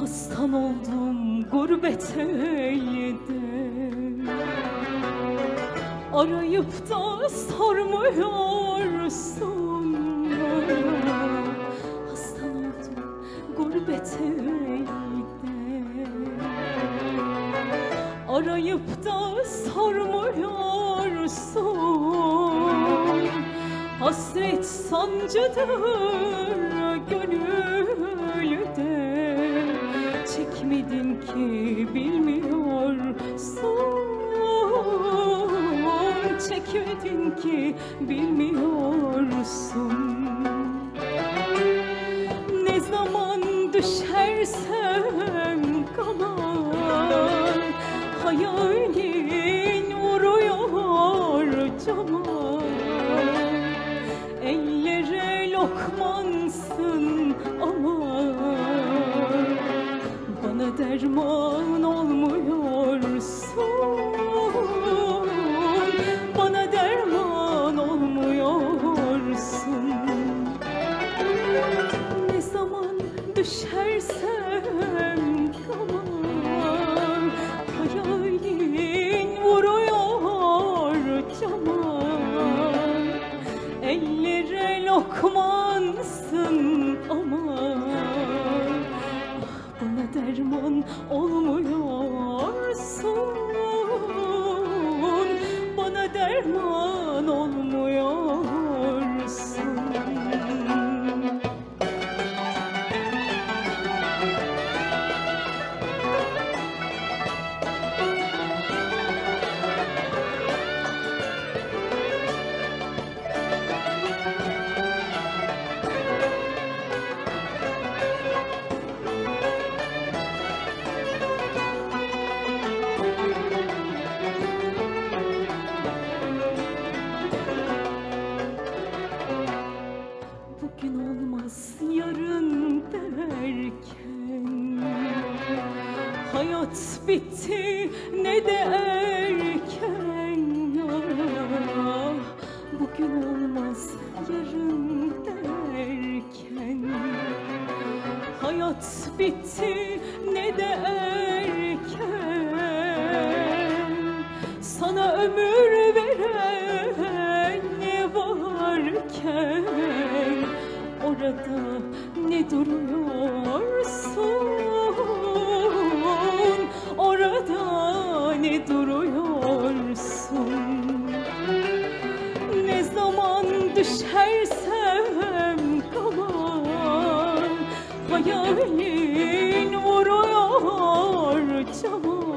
Hastam oldum gurbet eyleden Arayıp da sormuyorsun. Arayıp da sormuyorsun Hasret sancıdır gönülde. Çekmedin ki bilmiyorsun. Çekmedin ki bilmiyorsun. Ne zaman düşersem derman Hayat bitti ne de erken. Ah, Bugün olmaz yarın derken. Hayat bitti ne de erken. Sana ömür veren ne varken? Orada ne duruyorsun Orada ne duruyorsun? Ne zaman düşersem kalan Hayalin vuruyor cama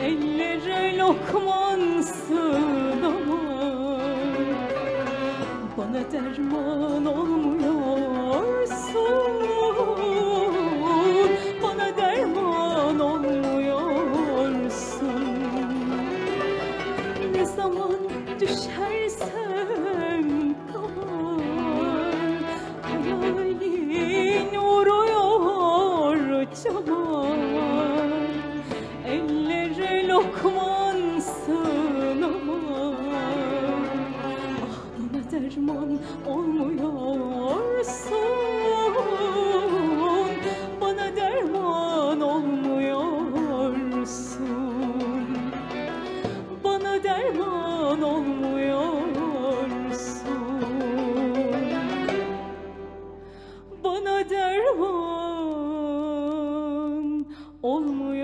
Ellere lokmansın ama Bana derman olmuyor düşersem tamam Hayalin vuruyor cama Ellere lokmansın ama Ah bana derman olmuyor. bana derman olmuyor.